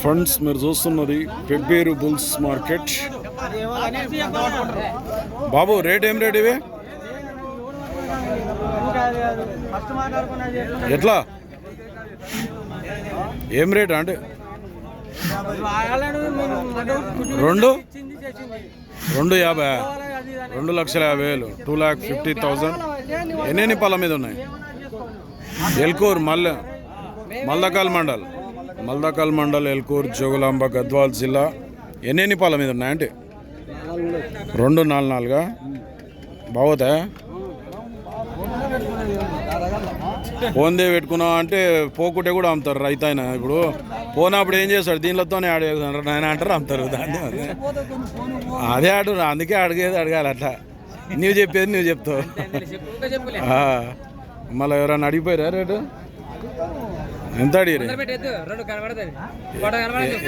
Friends మీరు చూస్తున్నది Pebbair bulls market. బాబు రేట్ ఏం రేట్ ఇవి? ఎట్లా? ఏం రేట్ అంటే? రెండు? రెండు యాభై. రెండు లక్షల యాభై వేలు. Two lakh fifty thousand. ఎన్ని పళ్ళ మీద ఉన్నాయి? ఎల్కూర్ మల్ల మల్లకాల్ మండల్. మల్దకాల్ మండల్ ఎల్కూర్ జోగులాంబ గద్వాల్ జిల్లా ఎన్ని పాల మీద ఉన్నాయంటే రెండు నాలుగు నాలుగా? బాగోతాయా? పోందే పెట్టుకున్నావు అంటే పోకుంటే కూడా అమ్ముతారు రైతు ఆయన ఇప్పుడు. పోనప్పుడు ఏం చేస్తాడు? దీనిలోతోనే ఆడే నాయన అంటారు అమ్ముతారు. దాన్ని అదే. అడు అందుకే అడిగేది అడగాలి అట్లా. నువ్వు చెప్పేది నువ్వు చెప్తావు. మళ్ళీ ఎవరైనా అడిగిపోయారా రేటు? ఎంత అడిగిరి?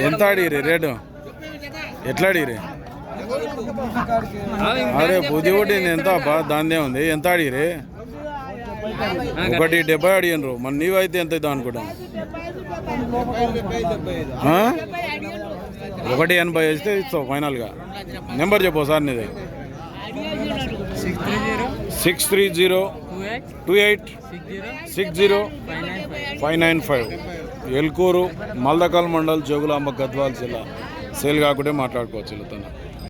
ఎంత అడిగిరి రేటు? ఎట్లా అడిగిరి? అరే బుద్ధి ఒకటి ఎంత దాన్నే ఉంది. ఎంత అడిగిరి? ఒకటి డెబ్బై అడిగినరు. మరి నీవైతే ఎంత అవుతావు అనుకుంటాం? ఒకటి ఎనభై వేస్తే ఇస్తావు ఫైనల్గా. నెంబర్ చెప్పు సార్ నీది. Six three zero. Two eight six zero five nine five Elkur Maldakal mandal Jogulamba Gadwal జిల్లా. సేల్ కాకుంటే మాట్లాడుకోవచ్చు వీళ్ళతో